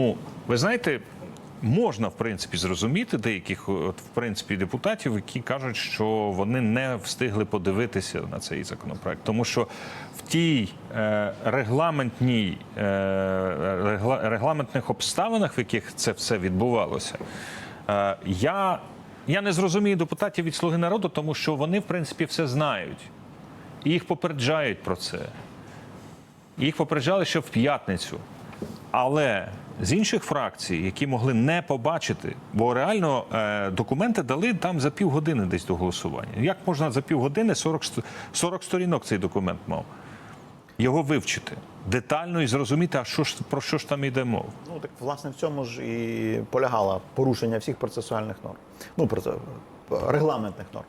Ну, ви знаєте, можна в принципі зрозуміти деяких от, в принципі депутатів, які кажуть, що вони не встигли подивитися на цей законопроект, тому що в тій е, регламентній е, регла, регламентних обставинах, в яких це все відбувалося, е, я, я не зрозумію депутатів від Слуги народу, тому що вони в принципі все знають і їх попереджають про це. Їх попереджали ще в п'ятницю. Але з інших фракцій, які могли не побачити, бо реально е, документи дали там за півгодини десь до голосування. Як можна за півгодини 40, 40 сторінок цей документ мав? Його вивчити детально і зрозуміти, а що ж про що ж там йде мова. Ну так власне в цьому ж і полягало порушення всіх процесуальних норм. Ну проце- регламентних норм.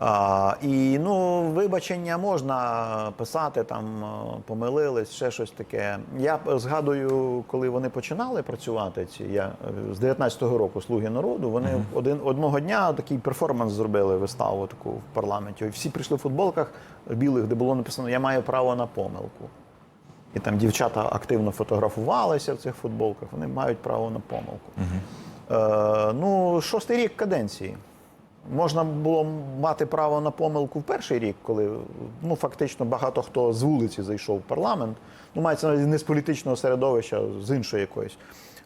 А, і ну, вибачення можна писати, там е, помилились, ще щось таке. Я згадую, коли вони починали працювати, ці я з 19-го року Слуги народу, вони один одного дня такий перформанс зробили виставу таку в парламенті. І всі прийшли в футболках білих, де було написано Я маю право на помилку. І там дівчата активно фотографувалися в цих футболках, вони мають право на помилку. Е, ну, шостий рік каденції. Можна було мати право на помилку в перший рік, коли ну, фактично багато хто з вулиці зайшов в парламент. Ну, мається навіть не з політичного середовища, з іншої якоїсь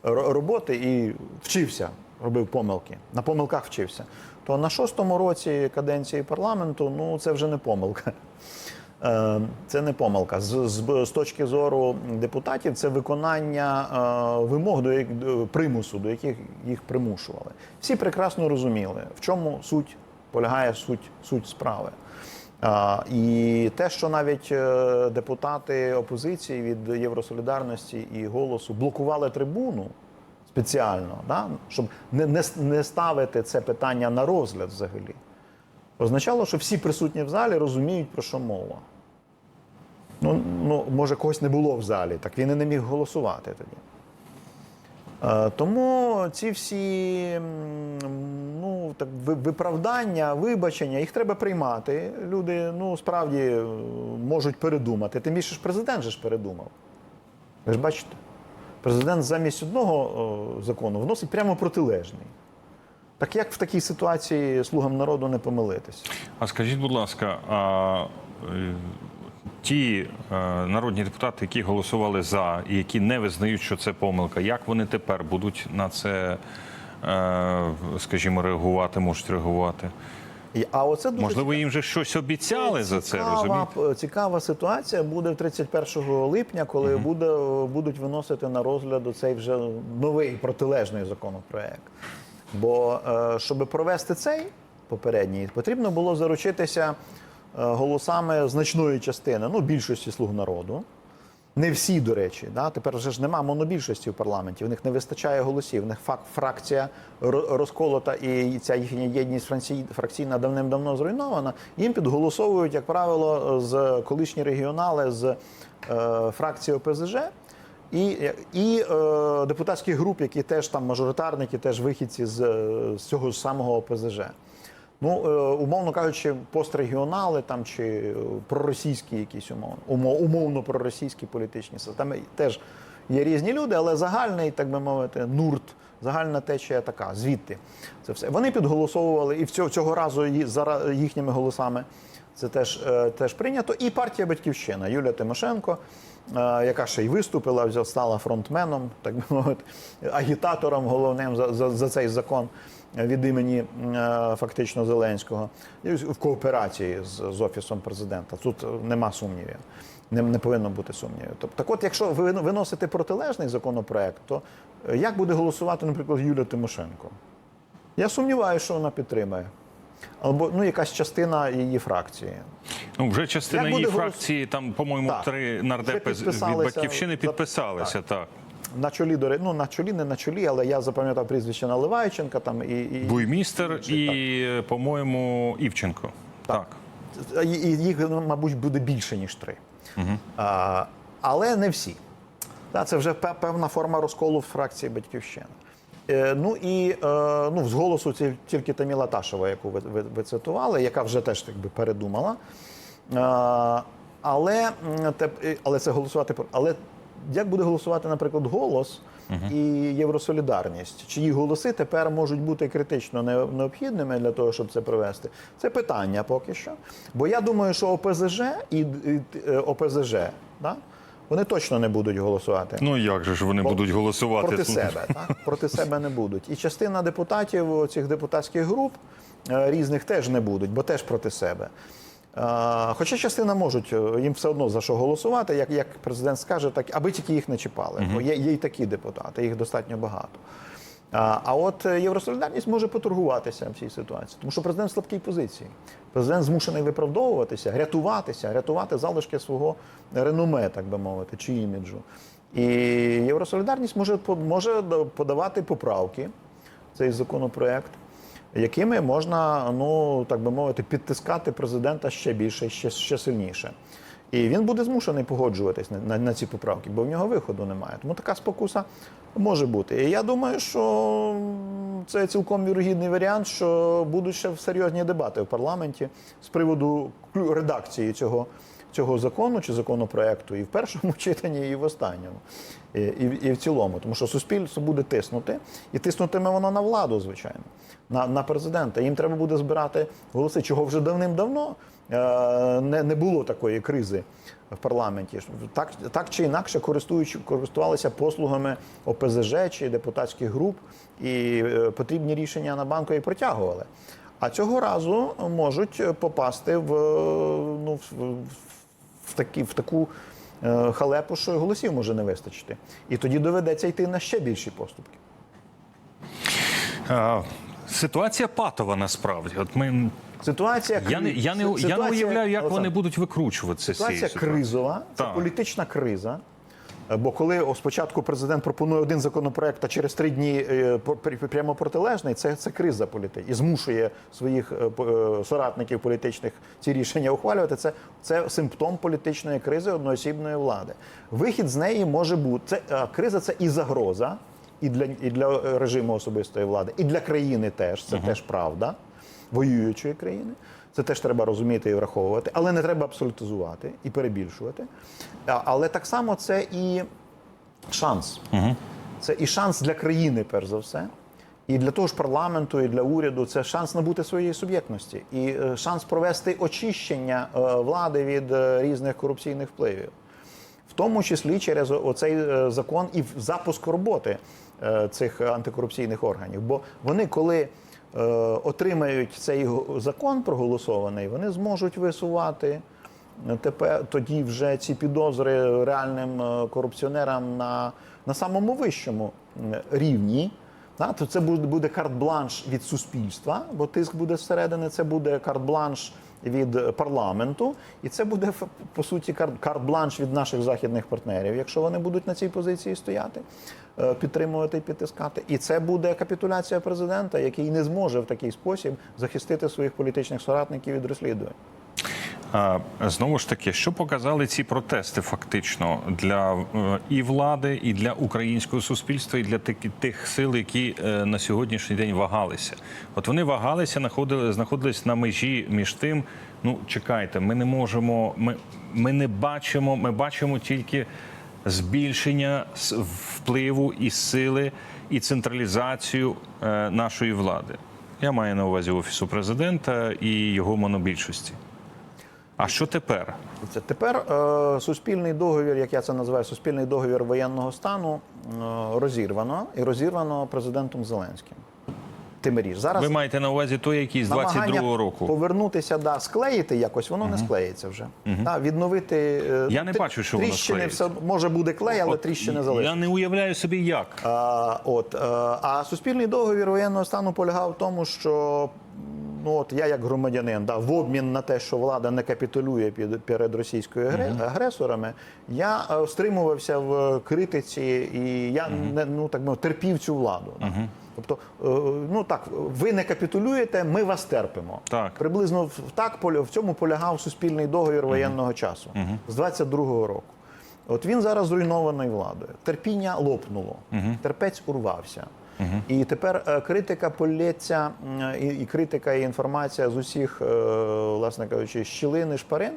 роботи і вчився, робив помилки. На помилках вчився. То на шостому році каденції парламенту ну, це вже не помилка. Е, Це не помилка. З, з, з точки зору депутатів, це виконання е, вимог до як- примусу, до яких їх примушували. Всі прекрасно розуміли, в чому суть полягає суть, суть справи. А, і те, що навіть е, депутати опозиції від Євросолідарності і голосу блокували трибуну спеціально, да, щоб не, не, не ставити це питання на розгляд взагалі, означало, що всі присутні в залі розуміють, про що мова. Ну, ну, може, когось не було в залі, так він і не міг голосувати тоді. Е, Тому ці всі ну, так, виправдання, вибачення, їх треба приймати. Люди ну, справді е, можуть передумати. Тим більше ж президент же ж передумав. Ви ж бачите, президент замість одного е, закону вносить прямо протилежний. Так як в такій ситуації слугам народу не помилитися? А скажіть, будь ласка, а ті е, народні депутати, які голосували за і які не визнають, що це помилка, як вони тепер будуть на це, е, скажімо, реагувати, можуть реагувати? І- А оце дуже Можливо, їм вже щось обіцяли за це, розумієте? цікава, ситуація буде 31 липня, коли буде, будуть виносити на розгляд цей вже новий протилежний законопроект. Бо е, щоб провести цей попередній, потрібно було заручитися голосами значної частини, ну більшості слуг народу. Не всі, до речі, да? тепер вже ж нема монобільшості в парламенті. В них не вистачає голосів. В них фракція ро- розколота, і ця їхня єдність фракційна давним-давно зруйнована. Їм підголосовують, як правило, з колишні регіонали з е, фракції ОПЗЖ. І, і е, депутатських груп, які теж там мажоритарники, теж вихідці з, з цього ж самого ОПЗЖ. Ну, е, умовно кажучи, пострегіонали там чи е, проросійські якісь умовно, умо- умовно проросійські політичні. Там теж є різні люди, але загальний, так би мовити, нурт, загальна течія така, звідти це все. Вони підголосовували і цього, цього разу ї- їхніми голосами це теж, е, теж прийнято. І партія Батьківщина Юлія Тимошенко, яка ще й виступила, стала фронтменом, так би мовити, агітатором головним за, за, за цей закон від імені е, фактично Зеленського в кооперації з, з офісом президента. Тут е, нема сумнівів. Не, не повинно бути сумнівів. Тобто, так от, якщо ви виносите протилежний законопроект, то е, як буде голосувати, наприклад, Юлія Тимошенко? Я сумніваюся, що вона підтримає. Або ну, якась частина її фракції. Ну, вже частина її голос- фракції, там, по-моєму, Так. три нардепи від батьківщини підписалися. Так. На чолі, до ну, на чолі, не на чолі, але я запам'ятав прізвище Наливайченка там і. і Буймістер і, по-моєму, Івченко. Так. І- і їх, ну, мабуть, буде більше, ніж три. А, але не всі. Та, це вже певна форма розколу в фракції Батьківщина. Е, ну і е, ну, з голосу тільки Таміла Ташева, яку ви, ви, ви цитували, яка вже теж так би передумала. Але, але це голосувати. про- Але як буде голосувати, наприклад, голос? і Євросолідарність. Чиї голоси тепер можуть бути критично необхідними для того, щоб це провести? Це питання поки що. Бо я думаю, що ОПЗЖ і, і е, ОПЗЖ, да? вони точно не будуть голосувати. Ну як же ж вони Бо- будуть голосувати проти тут? себе, так? проти себе не будуть. І частина депутатів цих депутатських груп е, різних теж не будуть, бо теж проти себе. Хоча частина можуть, е, їм все одно за що голосувати, як, як президент скаже, так аби тільки їх не чіпали. Бо є, є і такі депутати, їх достатньо багато. А, а от е, Євросолідарність може поторгуватися в цій ситуації, тому що президент в слабкій позиції. Президент змушений виправдовуватися, рятуватися, рятувати залишки свого реноме, так би мовити, чи іміджу. І Євросолідарність може, може подавати поправки в цей законопроект, якими можна, ну так би мовити, підтискати президента ще більше, ще, ще сильніше. І він буде змушений погоджуватись на, на, на ці поправки, бо в нього виходу немає. Тому така спокуса може бути. І я думаю, що це цілком вірогідний варіант, що будуть ще серйозні дебати в парламенті з приводу редакції цього, цього закону чи законопроекту і в першому читанні, і в останньому, і, і, в цілому. Тому що суспільство буде тиснути, і тиснутиме воно на владу, звичайно, на, на президента. Їм треба буде збирати голоси, чого вже давним-давно е, не, не було такої кризи в парламенті. Так, так чи інакше користуючи, користувалися послугами ОПЗЖ чи депутатських груп, і е, потрібні рішення на банку і протягували. А цього разу можуть попасти в, е, ну, в, в, такі, в таку халепу, що голосів може не вистачити. І тоді доведеться йти на ще більші поступки. А, Ситуація патова насправді. От ми Ситуація я не я не я не уявляю, як вони Олександр, будуть викручуватися Ситуація цієї Ситуація кризова, це політична криза. Е, Бо коли спочатку президент пропонує один законопроект, а через три дні е, прямо протилежний, це, це криза політики і змушує своїх е, соратників політичних ці рішення ухвалювати. Це, це симптом політичної кризи одноосібної влади. Вихід з неї може бути це криза, це і загроза, і для і для режиму особистої влади, і для країни теж це теж правда воюючої країни. Це теж треба розуміти і враховувати, але не треба абсолютизувати і перебільшувати. А- Але так само це і шанс. Це і шанс для країни, перш за все. І для того ж парламенту, і для уряду це шанс набути своєї суб'єктності і е, шанс провести очищення е, влади від е, різних корупційних впливів, в тому числі через оцей закон і запуск роботи цих антикорупційних органів. Бо вони, коли е, отримають цей закон проголосований, вони зможуть висувати е, тепер тоді вже ці підозри реальним е, корупціонерам на, на самому вищому рівні. Да, то це буде, карт-бланш від суспільства, бо тиск буде зсередини, це буде карт-бланш від парламенту, і це буде по суті кар- карт-бланш від наших західних партнерів, якщо вони будуть на цій позиції стояти, е, підтримувати і підтискати. І це буде капітуляція президента, який не зможе в такий спосіб захистити своїх політичних соратників від розслідувань. Знову ж таки, що показали ці протести фактично для е, і влади, і для українського суспільства, і для тих, тих сил, які е, на сьогоднішній день вагалися. От вони вагалися, знаходили, знаходились на межі між тим. Ну чекайте, ми не можемо, ми, ми не бачимо, ми бачимо тільки збільшення впливу і сили, і централізацію е, нашої влади. Я маю на увазі офісу президента і його монобільшості. А що тепер? Це тепер е, суспільний договір, як я це називаю, суспільний договір воєнного стану е, розірвано і розірвано президентом Зеленським. Тимиріж. Зараз Ви маєте на увазі той, який з намагання 22-го року. повернутися, да, склеїти якось, воно не склеїться вже. Да, відновити е, Я не бачу, що воно тріщини склеїться. все може буде клей, але тріщини залишаться. Я не уявляю собі, як. А, от, е, а суспільний договір воєнного стану полягав в тому, що ну, от я як громадянин, да, в обмін на те, що влада не капітулює під, перед російською агре- агресорами, я е, стримувався в критиці і я не, ну, так би, терпів цю владу. Тобто, е, ну так, ви не капітулюєте, ми вас терпимо. Так. Приблизно в- так в цьому полягав суспільний договір воєнного часу з 22-го року. От він зараз зруйнований владою. Терпіння лопнуло, терпець урвався. І тепер е, критика полється, і, критика, і інформація з усіх, е, власне кажучи, щілин і шпарин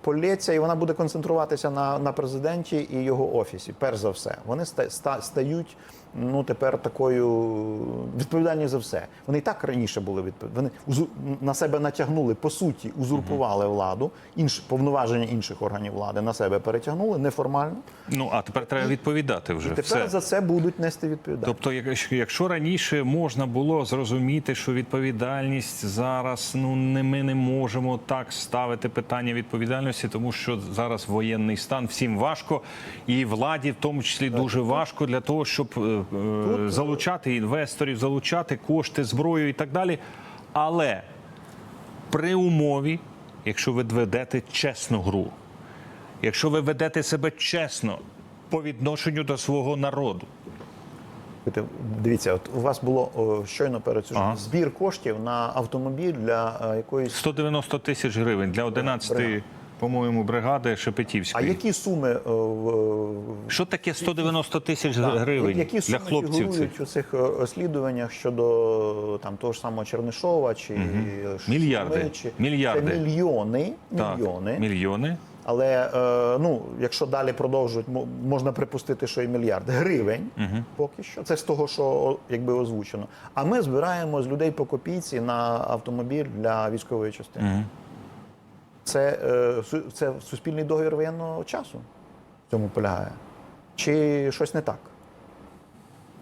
полється і вона буде концентруватися на, на президенті і його офісі. Перш за все, вони ста, ста- стають ну тепер такою відповідальні за все. Вони і так раніше були відповідальні. Вони на себе натягнули по суті, узурпували владу, інш повноваження інших органів влади на себе перетягнули неформально. Ну а тепер треба відповідати вже. І тепер Все. за це будуть нести відповідальність. Тобто, якщо, якщо раніше можна було зрозуміти, що відповідальність зараз, ну не ми не можемо так ставити питання відповідальності, тому що зараз воєнний стан, всім важко, і владі в тому числі дуже важко для того, щоб е, е, залучати інвесторів, залучати кошти, зброю і так далі. Але при умові, якщо ви ведете чесну гру, якщо ви ведете себе чесно по відношенню до свого народу. Дивіться, от у вас було о, щойно перед цим Ага. збір коштів на автомобіль для е, якоїсь. 190 тисяч гривень для 11, по-моєму, бригади А які суми е, в- Що таке 190 тисяч гривень Які для хлопців? фігурують цих? у цих е, розслідуваннях щодо там того ж самого Чернишова чи Шуми, Мільярди. чи Мільярди. Це мільйони, Так, мільйони. мільйони. Але е, ну, якщо далі продовжують, мо- можна припустити, що і мільярд гривень поки що. Це з того, що о, якби озвучено. А ми збираємо з людей по копійці на автомобіль для військової частини. Це, е, це суспільний договір воєнного часу в цьому полягає. Чи щось не так?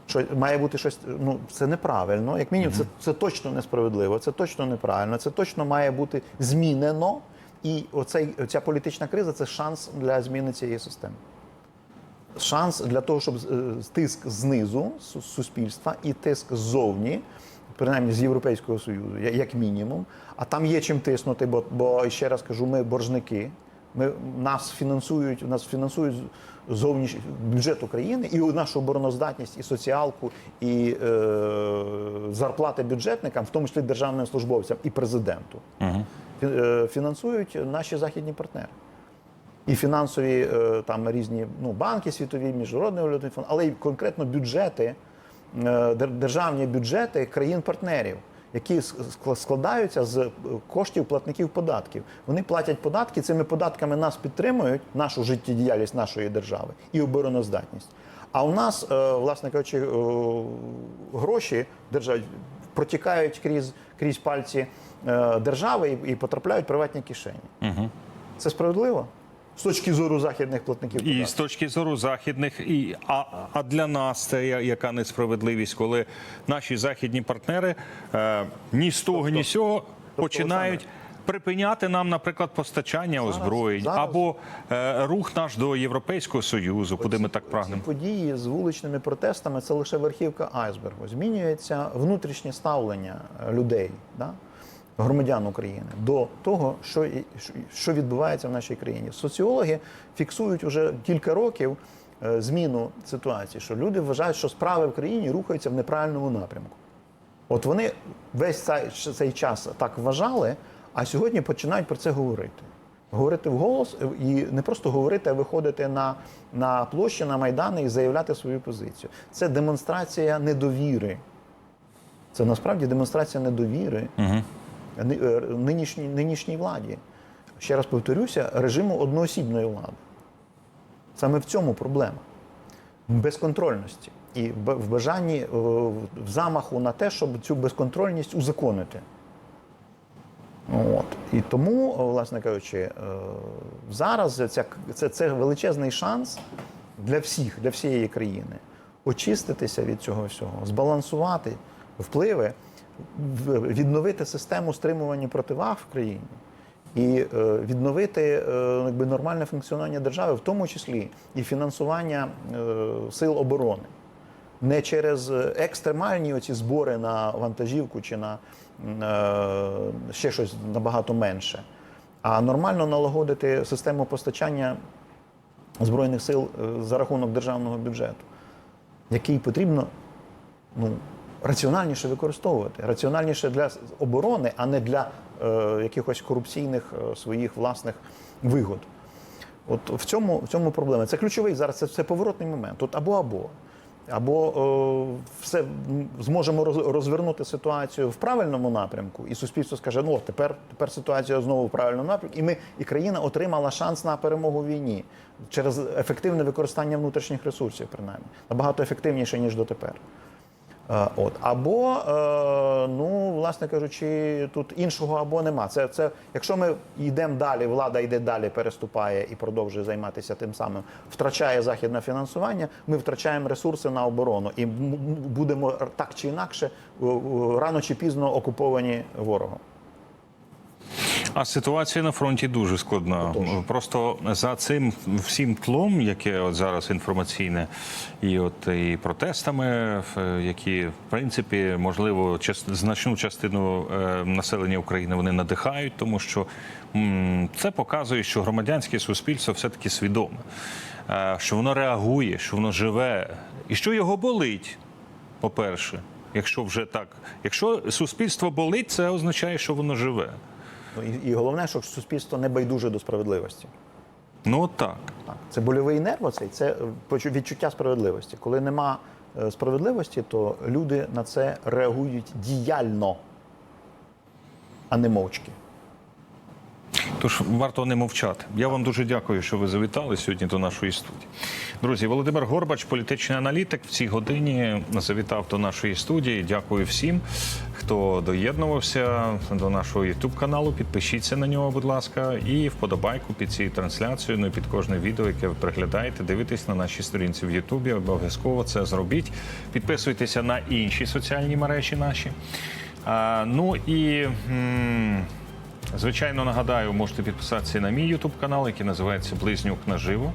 Що має бути щось, ну це неправильно. Як мінімум, це, це точно несправедливо, це точно неправильно, це точно має бути змінено. І оцей, оця політична криза це шанс для зміни цієї системи. Шанс для того, щоб е, тиск знизу су- суспільства і тиск ззовні, принаймні з Європейського Союзу, я- як мінімум. А там є чим тиснути, бо, бо ще раз кажу, ми боржники. Ми, нас фінансують, нас фінансують зовнішній бюджет України і нашу обороноздатність, і соціалку, і е, зарплати бюджетникам, в тому числі державним службовцям і президенту. Е, Фінансують наші західні партнери. І фінансові е, там різні ну, банки світові, міжнародний валютний фонд, але й конкретно бюджети, державні бюджети країн-партнерів, які складаються з е, коштів платників податків. Вони платять податки, цими податками нас підтримують, нашу життєдіяльність нашої держави і обороноздатність. А у нас, е, власне кажучи, е, гроші держави протікають крізь, крізь пальці е, держави і, потрапляють в приватні кишені. Це справедливо? З точки зору західних платників. І з точки зору західних, і а, а для нас це яка несправедливість, коли наші західні партнери е, ні з того, ні з цього починають. Припиняти нам, наприклад, постачання озброєнь зараз. або е, рух наш до Європейського союзу, куди ми так прагнемо. події з вуличними протестами це лише верхівка айсбергу. Змінюється внутрішнє ставлення е, людей, да? Громадян України до того, що, що- відбувається в нашій країні. Соціологи фіксують уже кілька років е, зміну ситуації, що люди вважають, що справи в країні рухаються в неправильному напрямку. От вони весь цей, цей час так вважали, а сьогодні починають про це говорити. Говорити вголос і не просто говорити, а виходити на, на площі, на майдани і заявляти свою позицію. Це демонстрація недовіри. Це насправді демонстрація недовіри е, нинішній, нинішній владі. Ще раз повторюся, режиму одноосібної влади. Саме в цьому проблема безконтрольності і в бажанні е, в замаху на те, щоб цю безконтрольність узаконити. От. І тому, е, власне кажучи, е, зараз ця, це, це величезний шанс для всіх, для всієї країни очиститися від цього всього, збалансувати впливи, відновити систему стримування противаг в країні і е, відновити е, якби, нормальне функціонування держави, в тому числі і фінансування е, сил оборони. Не через екстремальні оці збори на вантажівку чи на е, ще щось набагато менше, а нормально налагодити систему постачання збройних сил за рахунок державного бюджету, який потрібно ну, раціональніше використовувати, раціональніше для оборони, а не для е, якихось корупційних е, своїх власних вигод. От в цьому, в цьому проблема. Це ключовий зараз, це, це поворотний момент. Тут або або. або е, все зможемо розвернути ситуацію в правильному напрямку, і суспільство скаже: ну тепер, тепер ситуація знову в правильному напрямку, і ми і країна отримала шанс на перемогу в війні через ефективне використання внутрішніх ресурсів, принаймні набагато ефективніше ніж дотепер. Е, От або е, ну, власне кажучи, тут іншого або нема. Це, це якщо ми йдемо далі, влада йде далі, переступає і продовжує займатися тим самим, втрачає західне фінансування. Ми втрачаємо ресурси на оборону і будемо так чи інакше е, рано чи пізно окуповані ворогом. А ситуація на фронті дуже складна. Отож. Просто за цим всім тлом, яке от зараз інформаційне, і от і протестами, які в принципі можливо значну частину е, населення України вони надихають, тому що м, це показує, що громадянське суспільство все таки свідоме, е, що воно реагує, що воно живе, і що його болить. По-перше, якщо вже так, якщо суспільство болить, це означає, що воно живе. Ну, і, і головне, що суспільство не байдуже до справедливості. Ну так. Так, це больовий нерв оцей, це відчуття справедливості. Коли нема е, справедливості, то люди на це реагують діяльно, а не мовчки. Тож варто не мовчати. Я вам дуже дякую, що ви завітали сьогодні до нашої студії. Друзі, Володимир Горбач, політичний аналітик, в цій годині завітав до нашої студії. Дякую всім, хто доєднувався до нашого youtube каналу. Підпишіться на нього, будь ласка, і вподобайку під цією трансляцією. Ну і під кожне відео, яке ви приглядаєте, дивитесь на нашій сторінці в Ютубі. Обов'язково це зробіть. Підписуйтеся на інші соціальні мережі наші. А, ну і. м, Звичайно, нагадаю, можете підписатися на мій Ютуб канал, який називається Близнюк наживо.